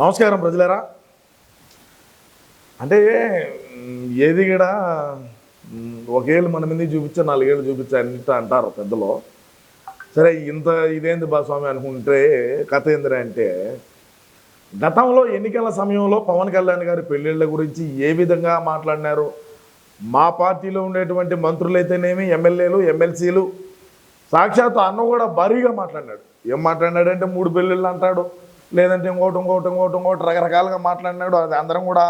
నమస్కారం ప్రజలరా. అంటే ఏది కూడా ఒకేళ్ళు మన మీద చూపించా నాలుగేళ్ళు చూపించా అంట అంటారు పెద్దలు. సరే ఇంత ఇదేంది బాస్వామి అనుకుంటే కథ ఏందిరా అంటే గతంలో ఎన్నికల సమయంలో పవన్ కళ్యాణ్ గారి పెళ్ళిళ్ళ గురించి ఏ విధంగా మాట్లాడినారు? మా పార్టీలో ఉండేటువంటి మంత్రులైతేనేమి ఎమ్మెల్యేలు ఎమ్మెల్సీలు సాక్షాత్ అన్న కూడా భారీగా మాట్లాడినాడు. ఏం మాట్లాడినాడంటే మూడు పెళ్ళిళ్ళు అంటాడు. లేదంటే ఇంకోటి ఇంకోటి ఇంకోటి ఇంకోటి రకరకాలుగా మాట్లాడినాడు. అది అందరం కూడా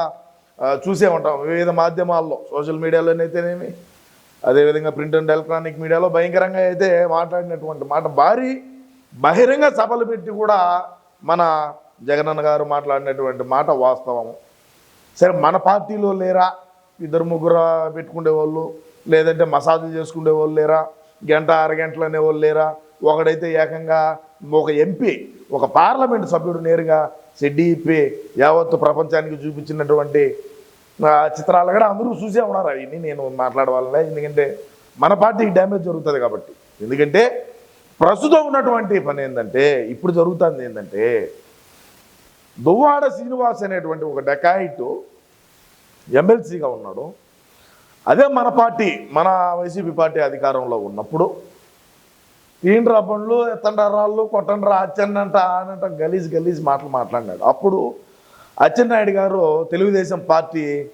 చూసే ఉంటాం. వివిధ మాధ్యమాల్లో సోషల్ మీడియాలోనైతేనేమి అదేవిధంగా ప్రింట్ అండ్ ఎలక్ట్రానిక్ మీడియాలో భయంకరంగా అయితే మాట్లాడినటువంటి మాట భారీ బహిరంగ సభలు పెట్టి కూడా మన జగనన్న గారు మాట్లాడినటువంటి మాట వాస్తవము. సరే మన పార్టీలో లేరా? ఇద్దరు ముగ్గురు పెట్టుకునే వాళ్ళు లేదంటే మసాజులు చేసుకునే వాళ్ళు లేరా? గంట అరగంటలు అనేవాళ్ళు లేరా? ఒకడైతే ఏకంగా ఒక ఎంపీ ఒక పార్లమెంట్ సభ్యుడు నేరుగా సిడ్డీపీ యావత్తు ప్రపంచానికి చూపించినటువంటి చిత్రాలు కూడా అందరూ చూసే ఉన్నారు. అవన్నీ నేను మాట్లాడవాలనే ఎందుకంటే మన పార్టీకి డ్యామేజ్ జరుగుతుంది కాబట్టి. ఎందుకంటే ప్రస్తుతం ఉన్నటువంటి పని ఏంటంటే ఇప్పుడు జరుగుతుంది ఏంటంటే దువ్వాడ శ్రీనివాస్ అనేటువంటి ఒక డెకాయిట్ ఎమ్మెల్సీగా ఉన్నాడు. అదే మన పార్టీ మన వైసీపీ పార్టీ అధికారంలో ఉన్నప్పుడు ఏంట్రా పనులు ఎత్తండ్రా రాళ్ళు కొట్టండ్రా అచ్చెన్నంట ఆనంట గలీజ్ గలీజ్ మాటలు మాట్లాడినాడు. అప్పుడు అచ్చెన్నాయుడు గారు తెలుగుదేశం పార్టీ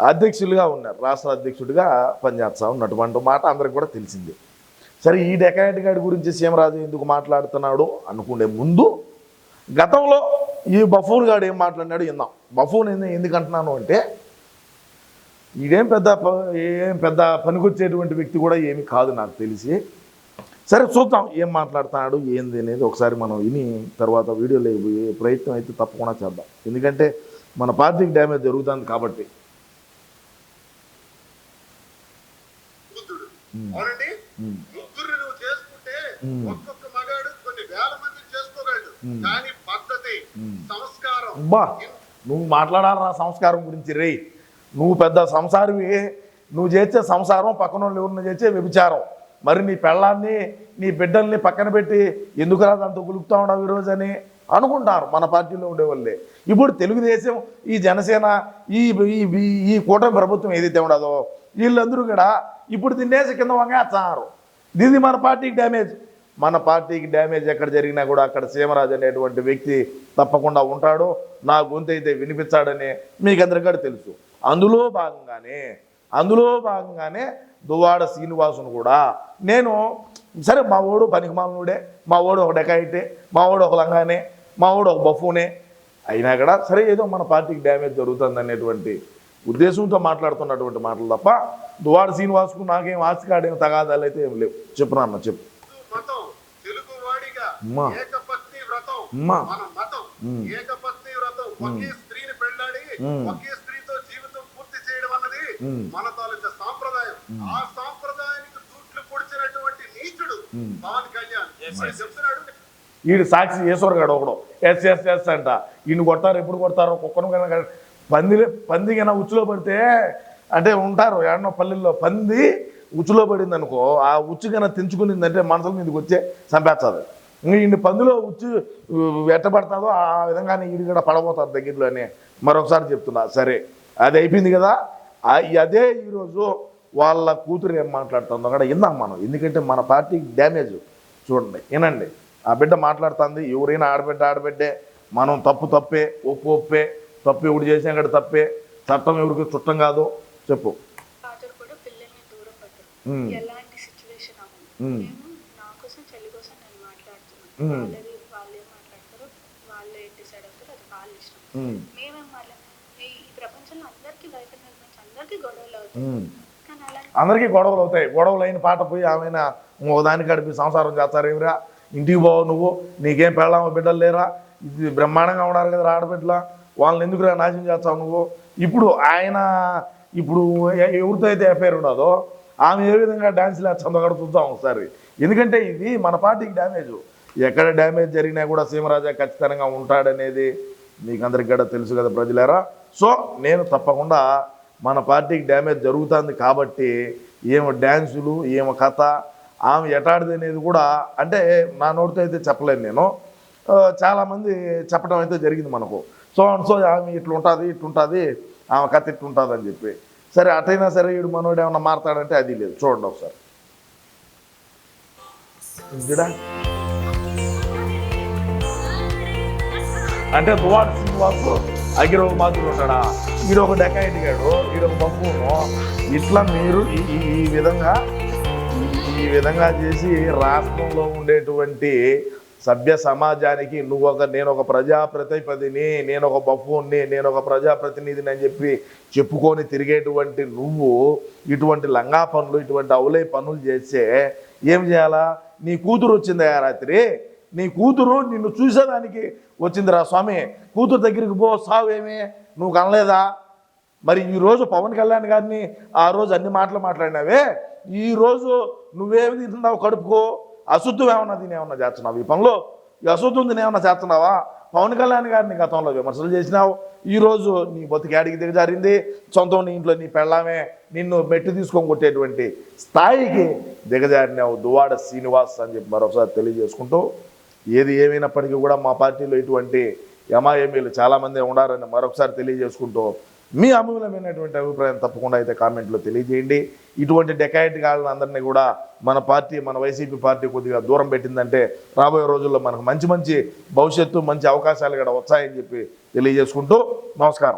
అధ్యక్షులుగా ఉన్నారు. రాష్ట్ర అధ్యక్షుడిగా పనిచేస్తా ఉన్నటువంటి మాట అందరికి కూడా తెలిసింది. సరే ఈ డెకాయట్ గారి గురించి సీఎం రాజు ఎందుకు మాట్లాడుతున్నాడు అనుకునే ముందు గతంలో ఈ బఫూన్ గాడు ఏం మాట్లాడినాడు విందాం. బఫూన్ ఎందు- ఎందుకు అంటున్నాను అంటే ఇదేం పెద్ద ఏం పెద్ద పనికొచ్చేటువంటి వ్యక్తి కూడా ఏమి కాదు నాకు తెలిసి. సరే చూద్దాం ఏం మాట్లాడుతున్నాడు ఏంది అనేది ఒకసారి మనం విని తర్వాత వీడియోలో ప్రయత్నం అయితే తప్పకుండా చేద్దాం. ఎందుకంటే మన పార్టీకి డ్యామేజ్ జరుగుతుంది కాబట్టి. ముగ్గురు నువ్వు మాట్లాడాలరా సంస్కారం గురించి రే నువ్వు పెద్ద సంసారివి నువ్వు చేసే సంసారం పక్కన వాళ్ళు ఎవరిని చేసే వ్యభిచారం? మరి నీ పెళ్ళాన్ని నీ బిడ్డల్ని పక్కన పెట్టి ఎందుకు రాదు అంత గులుపుతా ఉన్నావు ఈరోజు అని అనుకుంటారు మన పార్టీలో ఉండేవాళ్ళే ఇప్పుడు తెలుగుదేశం ఈ జనసేన ఈ ఈ ఈ- కూటమి ప్రభుత్వం ఏదైతే ఉండదో వీళ్ళందరూ కూడా ఇప్పుడు తినేసి కింద వంగేస్తారు. ఇది మన పార్టీకి డ్యామేజ్. మన పార్టీకి డ్యామేజ్ ఎక్కడ జరిగినా కూడా అక్కడ సీమరాజు అనేటువంటి వ్యక్తి తప్పకుండా ఉంటాడు. నా గొంతు అయితే వినిపించాడని మీకందరికీ కూడా తెలుసు. అందులో భాగంగానే అందులో భాగంగానే దువ్వాడ శ్రీనివాసును కూడా నేను సరే మా ఓడు పనికిమాలనుడే మా ఓడు ఒక డెకాయిటే మా ఓడు ఒక లంగానే మా ఓడు ఒక బఫూనే. అయినా కూడా సరే ఏదో మన పార్టీకి డ్యామేజ్ జరుగుతుంది అనేటువంటి ఉద్దేశంతో మాట్లాడుతున్నటువంటి మాటలు తప్ప దువాడ శ్రీనివాస్కు నాకేం ఆస్తి కాడేం తగాదాలు అయితే ఏం లేవు. చెప్పు నాన్న చెప్పు. అమ్మా. అమ్మా. మన తాలూకా సాంప్రదాయం. ఆ సాంప్రదాయానికి తూట్లు పొడిచినటువంటి నీచుడు పవన్ కళ్యాణ్. చెప్తున్నాడు. వీడు సాక్షి ఈశ్వరగాడు ఒకడు. ఎస్ ఎస్ ఎస్ అంట. ఈయన కొడతారు ఎప్పుడు కొడతారు కుక్కను కనుక పంది పంది కన్నా ఉచ్చులో పడితే అంటే ఉంటారు ఏడనో పల్లెల్లో పంది ఉచ్చులో పడింది అనుకో ఆ ఉచ్చు కన్నా తెంచుకునిందంటే మనసుల మీదకి వచ్చే చంపేస్తుంది ఇంకా ఈయన పందిలో ఉచ్చు ఎట్టబడతాదో ఆ విధంగానే ఈడు కూడా పడబోతారు దగ్గరలోనే. మరొకసారి చెప్తున్నా సరే అది అయిపోయింది కదా? అదే ఈరోజు వాళ్ళ కూతురు ఏం మాట్లాడుతుందో కూడా విందాం మనం ఎందుకంటే మన పార్టీకి డ్యామేజ్ చూడండి వినండి. ఆ బిడ్డ మాట్లాడుతుంది ఎవరైనా ఆడబిడ్డ ఆడబిడ్డే మనం తప్పు తప్పే ఒప్పు ఒప్పే తప్పు ఎవడు చేసినా కూడా తప్పే చట్టం ఎవరికి చుట్టం కాదు చెప్పు. మ్మ్. ఈ ప్రపంచంలో అందరికీ హస్బెండ్స్ అందరికీ గొడవలు అవుతాయి. గొడవలు అయిన పాట పోయి ఆమె ఇంకో దానికి గడిపి సంసారం చేస్తారు ఏమిరా? ఇంటికి పోవు నువ్వు నీకేం పెళ్ళామో బిడ్డలు లేరా? ఇది బ్రహ్మాండంగా ఉన్నారు కదా ఆడబిడ్డల. వాళ్ళని ఎందుకురా నాశనం చేస్తావు నువ్వు? ఇప్పుడు ఆయన ఇప్పుడు ఎవరితో అయితే ఎఫ్ఐఆర్ ఉండదో ఆమె ఏ విధంగా డ్యాన్స్లు కూడా చూద్దాం ఒకసారి. ఎందుకంటే ఇది మన పార్టీకి డ్యామేజ్ ఎక్కడ డ్యామేజ్ జరిగినా కూడా సీమరాజా ఖచ్చితంగా ఉంటాడనేది మీకు అందరికి కూడా తెలుసు కదా ప్రజలారా. సో నేను తప్పకుండా మన పార్టీకి డ్యామేజ్ జరుగుతుంది కాబట్టి ఏమో డ్యాన్సులు ఏమో కథ ఆమె ఎటాడిది అనేది కూడా అంటే నా నోటితో అయితే చెప్పలేను నేను. చాలామంది చెప్పడం అయితే జరిగింది మనకు. సో అండ్ సో ఆమె ఇట్లా ఉంటుంది ఇట్లుంటుంది ఆమె కథ ఇట్లుంటుంది అని చెప్పి. సరే అటైనా సరే వీడు మనోడు ఏమన్నా మారతాడంటే అది లేదు. చూడండి ఒకసారి. అంటే దువాడ శ్రీనివాసు అగ్రవ మాత్రులు ఉంటాడా వీడు ఒక డెకాయిట్ గాడు వీడు ఒక బొమ్మను ఇట్లా మీరు ఈ- విధంగా ఈ- ఈ విధంగా చేసి రాష్ట్రంలో ఉండేటువంటి సభ్య సమాజానికి నువ్వు ఒక నేను ఒక ప్రజాప్రతిపదిని నేను ఒక బఫూన్ని నేను ఒక ప్రజాప్రతినిధిని అని చెప్పి చెప్పుకొని తిరిగేటువంటి నువ్వు ఇటువంటి లంగా పనులు ఇటువంటి అవులై పనులు చేస్తే ఏం చేయాలా? నీ కూతురు వచ్చిందా రాత్రి? నీ కూతురు నిన్ను చూసేదానికి వచ్చిందిరా స్వామి. కూతురు దగ్గరికి పో సావేమే నువ్వు కనలేదా? మరి ఈ రోజు పవన్ కళ్యాణ్ గారిని ఆ రోజు అన్ని మాటలు మాట్లాడినావే. ఈరోజు నువ్వేమి తింటున్నావు కడుపుకో? అశుద్ధం ఏమన్నా తినేమన్నా చేస్తున్నావు ఈ పనిలో? ఈ అశుద్ధం తినేమన్నా చేస్తున్నావా? పవన్ కళ్యాణ్ గారిని గతంలో విమర్శలు చేసినావు. ఈరోజు రోజు నీ బతికాడికి దిగజారింది? సొంతం నీ ఇంట్లో నీ పెళ్ళామే. నిన్ను మెట్టు తీసుకొని కొట్టేటువంటి స్థాయికి దిగజారినావు. దువాడ శ్రీనివాస్ అని చెప్పి మరొకసారి తెలియజేసుకుంటూ ఏది ఏమైనప్పటికీ కూడా మా పార్టీలో ఇటువంటి ఎంఐఎంఏలు చాలామంది ఉండారని మరొకసారి తెలియజేసుకుంటూ మీ అమూల్యమైనటువంటి అభిప్రాయం తప్పకుండా అయితే కామెంట్లో తెలియజేయండి. ఇటువంటి డెకాయిట్ గాళ్ళని అందరినీ కూడా మన పార్టీ మన వైసీపీ పార్టీ కొద్దిగా దూరం పెట్టిందంటే రాబోయే రోజుల్లో మనకు మంచి మంచి భవిష్యత్తు మంచి అవకాశాలు కూడా వచ్చాయని చెప్పి తెలియజేసుకుంటూ నమస్కారం.